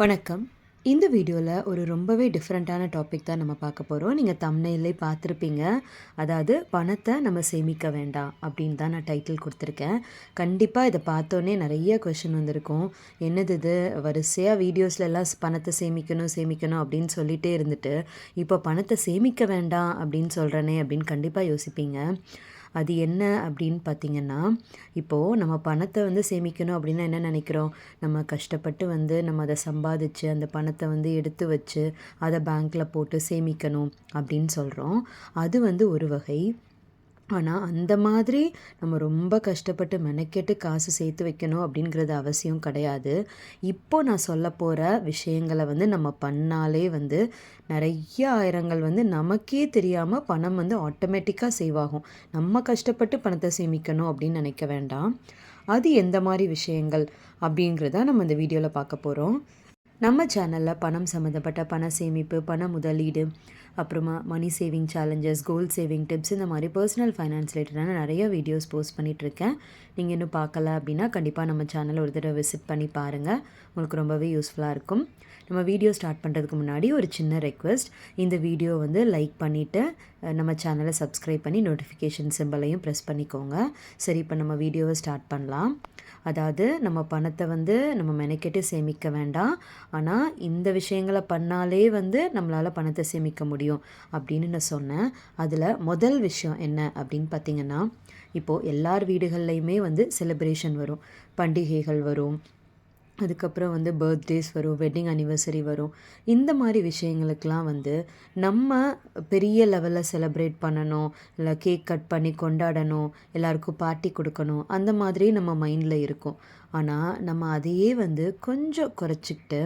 வணக்கம். இந்த வீடியோவில் ஒரு ரொம்பவே டிஃப்ரெண்ட்டான டாபிக் தான் நம்ம பார்க்க போகிறோம் நீங்கள் தம்னையிலே பார்த்துருப்பீங்க. அதாவது பணத்தை நம்ம சேமிக்க வேண்டாம் அப்படின்னு தான் நான் டைட்டில் கொடுத்துருக்கேன். கண்டிப்பாக இதை பார்த்தோன்னே நிறைய கொஷின் வந்திருக்கும். என்னது இது? வரிசையாக வீடியோஸ்லெல்லாம் பணத்தை சேமிக்கணும் சேமிக்கணும் அப்படின்னு சொல்லிகிட்டே இருந்துட்டு இப்போ பணத்தை சேமிக்க வேண்டாம் அப்படின்னு சொல்கிறேனே அப்படின்னு கண்டிப்பாக யோசிப்பீங்க. அது என்ன அப்படின்னு பார்த்தீங்கன்னா இப்போது நம்ம பணத்தை வந்து சேமிக்கணும் அப்படின்னா என்ன நினைக்கிறோம்? நம்ம கஷ்டப்பட்டு வந்து நம்ம அதை சம்பாதிச்சு அந்த பணத்தை வந்து எடுத்து வச்சு அதை பேங்க்கில் போட்டு சேமிக்கணும் அப்படின்னு சொல்கிறோம் அது வந்து ஒரு வகை. ஆனால் அந்த மாதிரி நம்ம ரொம்ப கஷ்டப்பட்டு மெனக்கெட்டு காசு சேர்த்து வைக்கணும் அப்படிங்கிறது அவசியம் கிடையாது. இப்போ நான் சொல்ல போகிற விஷயங்களை வந்து நம்ம பண்ணாலே வந்து நிறைய ஆயிரங்கள் வந்து நமக்கே தெரியாமல் பணம் வந்து ஆட்டோமேட்டிக்காக சேவ் ஆகும். நம்ம கஷ்டப்பட்டு பணத்தை சேமிக்கணும் அப்படின்னு நினைக்க வேண்டாம். அது எந்த மாதிரி விஷயங்கள் அப்படிங்கிறத நம்ம இந்த வீடியோவில் பார்க்க போகிறோம் நம்ம சேனலில் பணம் சம்மந்தப்பட்ட பண சேமிப்பு பண முதலீடு அப்புறமா money saving challenges goal saving tips இந்த மாதிரி பர்சனல் ஃபைனான்ஸ் ரிலேட்டடான நிறைய வீடியோஸ் போஸ்ட் பண்ணிகிட்ருக்கேன் நீங்கள் இன்னும் பார்க்கல அப்படின்னா கண்டிப்பாக நம்ம சேனலை ஒரு தடவை விசிட் பண்ணி பாருங்கள் உங்களுக்கு ரொம்பவே யூஸ்ஃபுல்லாக இருக்கும். நம்ம வீடியோ ஸ்டார்ட் பண்ணுறதுக்கு முன்னாடி ஒரு சின்ன ரெக்வெஸ்ட் இந்த வீடியோ வந்து லைக் பண்ணிவிட்டு நம்ம சேனலை சப்ஸ்கிரைப் பண்ணி நோட்டிஃபிகேஷன் சிம்பிளையும் ப்ரெஸ் பண்ணிக்கோங்க. சரி இப்போ நம்ம வீடியோவை ஸ்டார்ட் பண்ணலாம். அதாவது நம்ம பணத்தை வந்து நம்ம மெனக்கெட்டு சேமிக்க வேண்டாம். ஆனால் இந்த விஷயங்களை பண்ணாலே வந்து நம்மளால் பணத்தை சேமிக்க முடியும் அப்படின்னு நான் சொன்னேன். அதில் முதல் விஷயம் என்ன அப்படின்னு பார்த்தீங்கன்னா இப்போது எல்லார் வீடுகள்லையுமே வந்து செலிப்ரேஷன் வரும். பண்டிகைகள் வரும். அதுக்கப்புறம் வந்து பர்த்டேஸ் வரும் வெட்டிங் அனிவர்சரி வரும். இந்த மாதிரி விஷயங்களுக்கெலாம் வந்து நம்ம பெரிய லெவலில் செலப்ரேட் பண்ணணும் இல்லை கேக் கட் பண்ணி கொண்டாடணும் எல்லாருக்கும் பார்ட்டி கொடுக்கணும் அந்த மாதிரி நம்ம மைண்டில் இருக்கும். ஆனால் நம்ம அதையே வந்து கொஞ்சம் குறைச்சிக்கிட்டு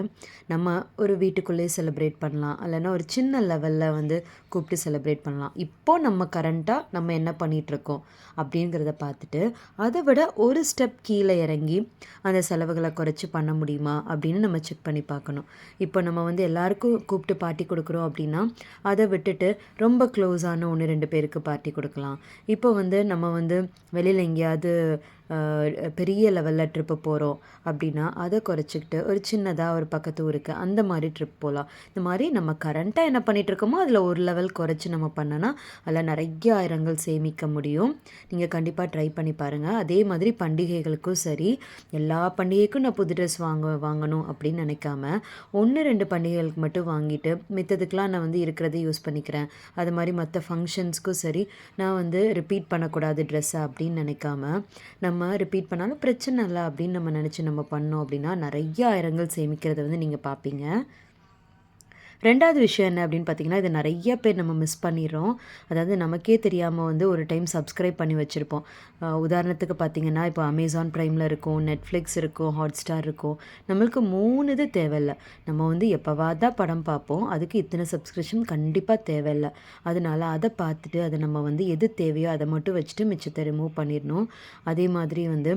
நம்ம ஒரு வீட்டுக்குள்ளேயே செலிப்ரேட் பண்ணலாம் இல்லைன்னா ஒரு சின்ன லெவலில் வந்து கூப்பிட்டு செலிப்ரேட் பண்ணலாம். இப்போது நம்ம கரண்ட்டாக நம்ம என்ன பண்ணிகிட்ருக்கோம் அப்படிங்கிறத பார்த்துட்டு அதை விட ஒரு ஸ்டெப் கீழே இறங்கி அந்த செலவுகளை குறைச்சி பண்ண பண்ண முடியுமா அப்படின்னு நம்ம செக் பண்ணி பார்க்கணும். இப்போ நம்ம வந்து எல்லாருக்கும் கூப்பிட்டு பார்ட்டி கொடுக்குறோம் அப்படின்னா அதை விட்டுட்டு ரொம்ப க்ளோஸான ஒன்று ரெண்டு பேருக்கு பார்ட்டி கொடுக்கலாம். இப்போ வந்து நம்ம வந்து வெளியில் எங்கேயாவது பெரிய லெவலில் ட்ரிப்பு போகிறோம் அப்படின்னா அதை குறைச்சிக்கிட்டு ஒரு சின்னதாக ஒரு பக்கத்து ஊருக்கு அந்த மாதிரி ட்ரிப் போகலாம் இந்த மாதிரி நம்ம கரண்ட்டாக என்ன பண்ணிகிட்ருக்கோமோ அதில் ஒரு லெவல் குறைச்சி நம்ம பண்ணோன்னா அதில் நிறைய ஆயிரங்கள் சேமிக்க முடியும். நீங்கள் கண்டிப்பாக ட்ரை பண்ணி பாருங்கள் அதே மாதிரி பண்டிகைகளுக்கும் சரி எல்லா பண்டிகைக்கும் நான் புது ட்ரெஸ் வாங்க வாங்கணும் அப்படின்னு நினைக்காம ஒன்று ரெண்டு பண்டிகைகளுக்கு மட்டும் வாங்கிட்டு மித்ததுக்கெலாம் நான் வந்து இருக்கிறத யூஸ் பண்ணிக்கிறேன். அது மாதிரி மற்ற ஃபங்க்ஷன்ஸ்க்கும் சரி நான் வந்து ரிப்பீட் பண்ணக்கூடாது ட்ரெஸ்ஸை அப்படின்னு நினைக்காம நம்ம நம்ம ரிப்பீட் பண்ணாலும் பிரச்சனை இல்லை அப்படின்னு நம்ம நினச்சி நம்ம பண்ணோம் அப்படின்னா நிறைய ஆயிரங்கள் சேமிக்கிறத வந்து நீங்கள் பார்ப்பீங்க ரெண்டாவது விஷயம் என்ன அப்படின்னு பார்த்தீங்கன்னா இது நிறைய பேர் நம்ம மிஸ் பண்ணிடுறோம். அதாவது நமக்கே தெரியாமல் வந்து ஒரு டைம் சப்ஸ்கிரைப் பண்ணி வச்சுருப்போம். உதாரணத்துக்கு பார்த்தீங்கன்னா இப்போ அமேசான் ப்ரைமில் இருக்கும் நெட்ஃப்ளிக்ஸ் இருக்கும் ஹாட்ஸ்டார் இருக்கும். நம்மளுக்கு மூணு இது தேவையில்லை. நம்ம வந்து எப்போவாதான் தான் படம் பார்ப்போம் அதுக்கு இத்தனை சப்ஸ்கிரிப்ஷன் கண்டிப்பாக தேவையில்லை. அதனால் அதை பார்த்துட்டு அதை நம்ம வந்து எது தேவையோ அதை மட்டும் வச்சுட்டு மிச்சத்தை ரிமூவ் பண்ணிடணும். அதே மாதிரி வந்து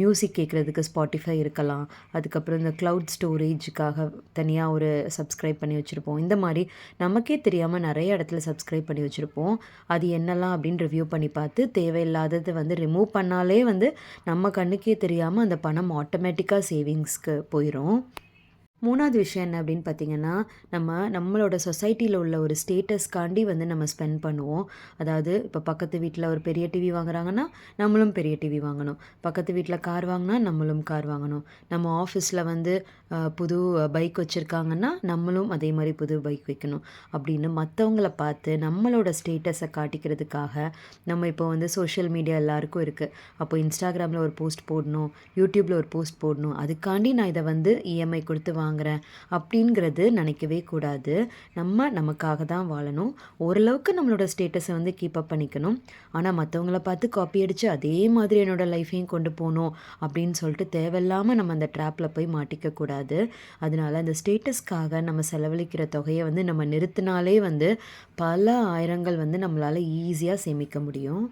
மியூசிக் கேட்குறதுக்கு ஸ்பாட்டிஃபை இருக்கலாம். அதுக்கப்புறம் இந்த க்ளவுட் ஸ்டோரேஜுக்காக தனியாக ஒரு சப்ஸ்கிரைப் பண்ணி வச்சுருப்போம். இந்த மாதிரி நமக்கே தெரியாமல் நிறைய இடத்துல சப்ஸ்கிரைப் பண்ணி வச்சுருப்போம். அது என்னெல்லாம் அப்படின்னு ரிவ்யூ பண்ணி பார்த்து தேவையில்லாததை வந்து ரிமூவ் பண்ணாலே வந்து நம்ம கண்ணுக்கே தெரியாமல் அந்த பணம் ஆட்டோமேட்டிக்காக சேவிங்ஸ்க்கு போயிடும் மூணாவது விஷயம் என்ன அப்படின்னு பார்த்தீங்கன்னா நம்ம நம்மளோட சொசைட்டியில் உள்ள ஒரு ஸ்டேட்டஸ்க்காண்டி வந்து நம்ம ஸ்பெண்ட் பண்ணுவோம். அதாவது இப்போ பக்கத்து வீட்டில் ஒரு பெரிய டிவி வாங்குறாங்கன்னா நம்மளும் பெரிய டிவி வாங்கணும். பக்கத்து வீட்டில் கார் வாங்கினா நம்மளும் கார் வாங்கணும். நம்ம ஆஃபீஸில் வந்து புது பைக் வச்சுருக்காங்கன்னா நம்மளும் அதே மாதிரி புது பைக் வைக்கணும். அப்படின்னு மற்றவங்கள பார்த்து நம்மளோட ஸ்டேட்டஸை காட்டிக்கிறதுக்காக நம்ம இப்போ வந்து சோஷியல் மீடியா எல்லாருக்கும் இருக்குது அப்போ இன்ஸ்டாகிராமில் ஒரு போஸ்ட் போடணும் யூடியூப்பில் ஒரு போஸ்ட் போடணும். அதுக்காண்டி நான் இதை வந்து இஎம்ஐ கொடுத்து வாங்க வாங்குகிறேன் அப்படிங்கிறது நினைக்கவே கூடாது. நம்ம நமக்காக தான் வாழணும். ஓரளவுக்கு நம்மளோட ஸ்டேட்டஸை வந்து கீப் அப் பண்ணிக்கணும். ஆனால் மற்றவங்கள பார்த்து காப்பி அடித்து அதே மாதிரி என்னோடய லைஃப்பையும் கொண்டு போகணும் அப்படின்னு சொல்லிட்டு தேவையில்லாமல் நம்ம அந்த ட்ராப்பில் போய் மாட்டிக்கக்கூடாது அதனால் அந்த ஸ்டேட்டஸ்க்காக நம்ம செலவழிக்கிற தொகையை வந்து நம்ம நிறுத்தினாலே வந்து பல ஆயிரங்கள் வந்து நம்மளால் ஈஸியாக சேமிக்க முடியும்.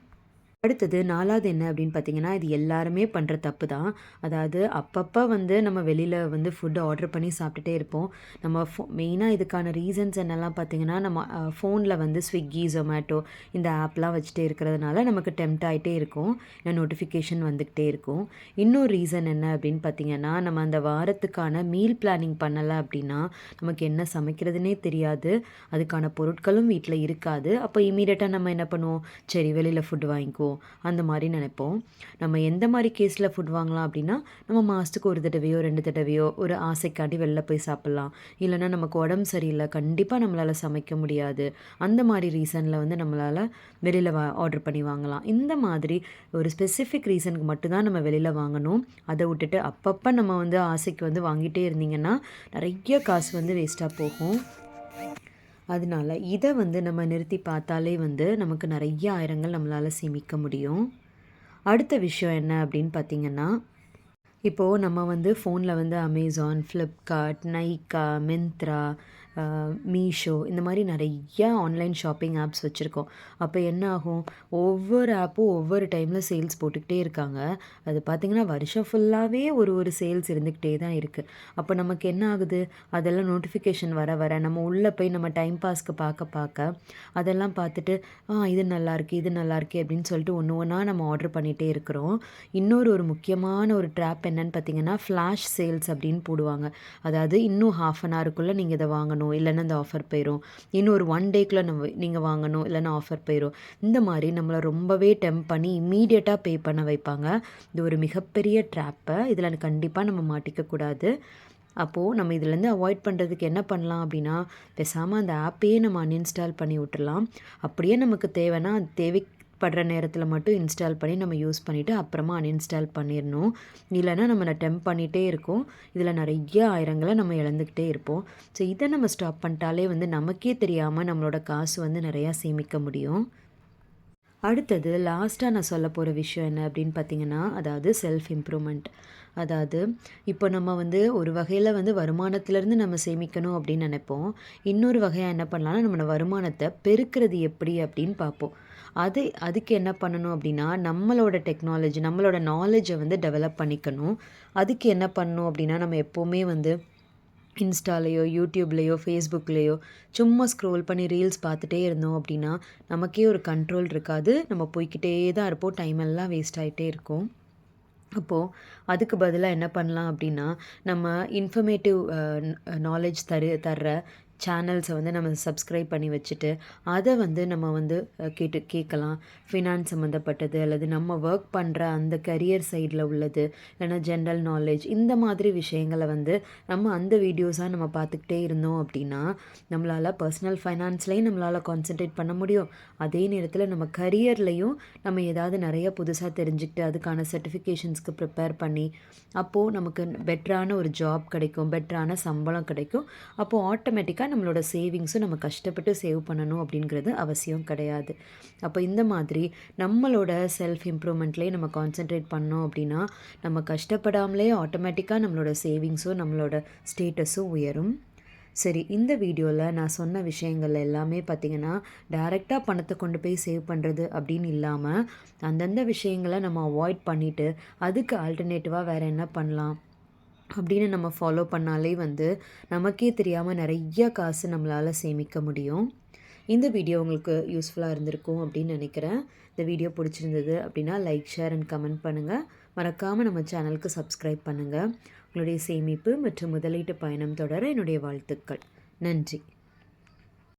அடுத்தது நாலாவது என்ன அப்படின்னு பார்த்தீங்கன்னா, இது எல்லாருமே பண்ணுற தப்பு தான். அதாவது அப்பப்போ வந்து நம்ம வெளியில் வந்து ஃபுட் ஆர்டர் பண்ணி சாப்பிட்டுட்டே இருப்போம். நம்ம ஃபோ மெயினாக இதுக்கான ரீசன்ஸ் என்னெல்லாம் பார்த்தீங்கன்னா, நம்ம ஃபோனில் வந்து ஸ்விக்கி ஜொமேட்டோ இந்த ஆப்லாம் வச்சுட்டே இருக்கிறதுனால நமக்கு டெம்ட் ஆகிட்டே இருக்கும். ஏன்னா நோட்டிஃபிகேஷன் வந்துக்கிட்டே இருக்கும். இன்னொரு ரீசன் என்ன அப்படின்னு பார்த்தீங்கன்னா, நம்ம அந்த வாரத்துக்கான மீல் பிளானிங் பண்ணலை அப்படின்னா, நமக்கு என்ன சமைக்கிறதுனே தெரியாது. அதுக்கான பொருட்களும் வீட்டில் இருக்காது. அப்போ இமீடியட்டாக நம்ம என்ன பண்ணுவோம், சரி வெளியில் ஃபுட் வாங்கிக்குவோம். அந்த மாதிரி நினைப்போம் நம்ம எந்த மாதிரி கேஸில் ஃபுட் வாங்கலாம் அப்படின்னா, நம்ம மாதத்துக்கு ஒரு தடவையோ, ரெண்டு தடவையோ ஒரு ஆசைக்காட்டி வெளில போய் சாப்பிட்லாம் இல்லைனா நமக்கு உடம்பு சரியில்லை கண்டிப்பாக நம்மளால் சமைக்க முடியாது. அந்த மாதிரி ரீசனில் வந்து நம்மளால் வெளியில் வா ஆர்டர் பண்ணி வாங்கலாம். இந்த மாதிரி ஒரு ஸ்பெசிஃபிக் ரீசனுக்கு மட்டும்தான் நம்ம வெளியில் வாங்கணும். அதை விட்டுட்டு அப்பப்போ நம்ம வந்து ஆசைக்கு வந்து வாங்கிட்டே இருந்தீங்கன்னா, நிறைய காசு வந்து வேஸ்ட்டாக போகும். அதனால இதை வந்து நம்ம நிறுத்தி பார்த்தாலே வந்து நமக்கு நிறைய ஆயிரங்கள் நம்மளால சேமிக்க முடியும். அடுத்த விஷயம் என்ன அப்படின்னு பார்த்தீங்கன்னா, இப்போ நம்ம வந்து ஃபோன்ல வந்து அமேசான் ஃப்ளிப்கார்ட் நைகா மிந்த்ரா மீஷோ இந்த மாதிரி நிறையா ஆன்லைன் ஷாப்பிங் ஆப்ஸ் வச்சுருக்கோம் அப்போ என்ன ஆகும், ஒவ்வொரு ஆப்பும் ஒவ்வொரு டைமில் சேல்ஸ் போட்டுக்கிட்டே இருக்காங்க. அது பார்த்தீங்கன்னா, வருஷம் ஃபுல்லாகவே ஒரு ஒரு சேல்ஸ் இருந்துக்கிட்டே தான் இருக்குது அப்போ நமக்கு என்ன ஆகுது, அதெல்லாம் நோட்டிஃபிகேஷன் வர வர நம்ம உள்ளே போய் நம்ம டைம் பாஸ்க்கு பார்க்க பார்க்க, அதெல்லாம் பார்த்துட்டு, ஆ இது நல்லாயிருக்கு, இது நல்லாயிருக்கு அப்படின்னு சொல்லிட்டு ஒன்று ஒன்றா நம்ம ஆர்டர் பண்ணிகிட்டே இருக்கிறோம். இன்னொரு ஒரு முக்கியமான ஒரு ட்ராப் என்னன்னு பார்த்தீங்கன்னா, ஃப்ளாஷ் சேல்ஸ் அப்படின்னு போடுவாங்க. அதாவது இன்னும் ஹாஃப் அன் ஹவருக்குள்ளே நீங்கள் இதை வாங்கணும். இல்லைன்னா இந்த ஆஃபர் போயிடும் இன்னும் ஒரு ஒன் டேக்குள்ள நம்ம நீங்கள் வாங்கணும். இல்லைன்னா ஆஃபர் போயிடும் இந்த மாதிரி நம்மளை ரொம்பவே டெம்ப் பண்ணி இம்மீடியட்டா பே பண்ண வைப்பாங்க. இது ஒரு மிகப்பெரிய ட்ராப்பை இதில் கண்டிப்பாக நம்ம மாட்டிக்கக்கூடாது அப்போது நம்ம இதுலேருந்து அவாய்ட் பண்ணுறதுக்கு என்ன பண்ணலாம் அப்படின்னா, பேசாமல் அந்த ஆப்பையே நம்ம அன்இன்ஸ்டால் பண்ணி விட்டுறலாம். அப்படியே நமக்கு தேவைன்னா, அது படுற நேரத்தில் மட்டும் இன்ஸ்டால் பண்ணி நம்ம யூஸ் பண்ணிவிட்டு அப்புறமா அன்இன்ஸ்டால் பண்ணிடணும் இல்லைன்னா நம்மளை டெம்ப் பண்ணிகிட்டே இருக்கோம் இதில் நிறைய ஆயிரங்களை நம்ம இழந்துக்கிட்டே இருப்போம். ஸோ இதை நம்ம ஸ்டாப் பண்ணிட்டாலே வந்து நமக்கே தெரியாமல் நம்மளோட காசு வந்து நிறையா சேமிக்க முடியும். அடுத்தது லாஸ்ட்டாக நான் சொல்ல போகிற விஷயம் என்ன அப்படின்னு பார்த்தீங்கன்னா, அதாவது செல்ஃப் இம்ப்ரூவ்மெண்ட். அதாவது இப்போ நம்ம வந்து ஒரு வகையில் வந்து வருமானத்திலேருந்து நம்ம சேமிக்கணும் அப்படின்னு நினைப்போம் இன்னொரு வகையாக என்ன பண்ணலாம்னா, நம்மளோட வருமானத்தை பெருக்கிறது எப்படி அப்படின்னு பார்ப்போம். அது அதுக்கு என்ன பண்ணணும் அப்படின்னா, நம்மளோட டெக்னாலஜி, நம்மளோட நாலேஜை வந்து டெவலப் பண்ணிக்கணும். அதுக்கு என்ன பண்ணணும் அப்படின்னா, நம்ம எப்போவுமே வந்து இன்ஸ்டாலேயோ யூடியூப்லேயோ ஃபேஸ்புக்லேயோ சும்மா ஸ்க்ரோல் பண்ணி ரீல்ஸ் பார்த்துட்டே இருந்தோம் அப்படின்னா, நமக்கே ஒரு கண்ட்ரோல் இருக்காது. நம்ம போய்க்கிட்டே தான் இருப்போம். டைம் எல்லாம் வேஸ்ட் ஆகிட்டே இருக்கும். அப்போது அதுக்கு பதிலாக என்ன பண்ணலாம் அப்படின்னா, நம்ம இன்ஃபர்மேட்டிவ் நாலேஜ் நாலேட்ஜ் தரு தர்ற சேனல்ஸை வந்து நம்ம சப்ஸ்கிரைப் பண்ணி வச்சுட்டு, அதை வந்து நம்ம வந்து கேட்டு கேட்கலாம். ஃபினான்ஸ் சம்மந்தப்பட்டது அல்லது நம்ம ஒர்க் பண்ணுற அந்த கரியர் சைடில் உள்ளது, இல்லைன்னா ஜென்ரல் நாலேஜ் இந்த மாதிரி விஷயங்கள வந்து நம்ம அந்த வீடியோஸாக நம்ம பார்த்துக்கிட்டே இருந்தோம் அப்படின்னா, நம்மளால் பர்சனல் ஃபைனான்ஸ்லேயும் நம்மளால் கான்சென்ட்ரேட் பண்ண முடியும். அதே நேரத்தில் நம்ம கரியர்லேயும் நம்ம ஏதாவது நிறைய புதுசாக தெரிஞ்சுக்கிட்டு, அதுக்கான சர்டிஃபிகேஷன்ஸ்க்கு ப்ரிப்பேர் பண்ணி, அப்போது நமக்கு பெட்டரான ஒரு ஜாப் கிடைக்கும். பெட்டரான சம்பளம் கிடைக்கும். அப்போது ஆட்டோமேட்டிக்காக ஆட்டோமேட்டிக்கா நம்மளோட சேவிங்ஸும் நம்ம கஷ்டப்பட்டு சேவ் பண்ணணும் அப்படிங்கிறது அவசியம் கிடையாது. அப்போ இந்த மாதிரி நம்மளோட செல்ஃப் இம்ப்ரூவ்மெண்ட்லேயே நம்ம கான்சென்ட்ரேட் பண்ணோம் அப்படின்னா, நம்ம கஷ்டப்படாமலே ஆட்டோமேட்டிக்காக நம்மளோட சேவிங்ஸும், நம்மளோட ஸ்டேட்டஸும் உயரும். சரி இந்த வீடியோவில் நான் சொன்ன விஷயங்கள் எல்லாமே பார்த்தீங்கன்னா, டைரெக்டாக பணத்தை கொண்டு போய் சேவ் பண்ணுறது அப்படின்னு இல்லாமல் அந்தந்த விஷயங்கள நம்ம அவாய்ட் பண்ணிவிட்டு அதுக்கு ஆல்டர்னேட்டிவாக வேறு என்ன பண்ணலாம் அப்படின்னு நம்ம ஃபாலோ பண்ணாலே வந்து, நமக்கே தெரியாமல் நிறைய காசு நம்மளால் சேமிக்க முடியும். இந்த வீடியோ உங்களுக்கு யூஸ்ஃபுல்லாக இருந்திருக்கும் அப்படின்னு நினைக்கிறேன் இந்த வீடியோ பிடிச்சிருந்தது அப்படின்னா, லைக், ஷேர் அண்ட் கமெண்ட் பண்ணுங்க. மறக்காமல் நம்ம சேனலுக்கு சப்ஸ்கிரைப் பண்ணுங்கள் உங்களுடைய சேமிப்பு மற்றும் முதலீட்டு பயணம் தொடர என்னுடைய வாழ்த்துக்கள். நன்றி.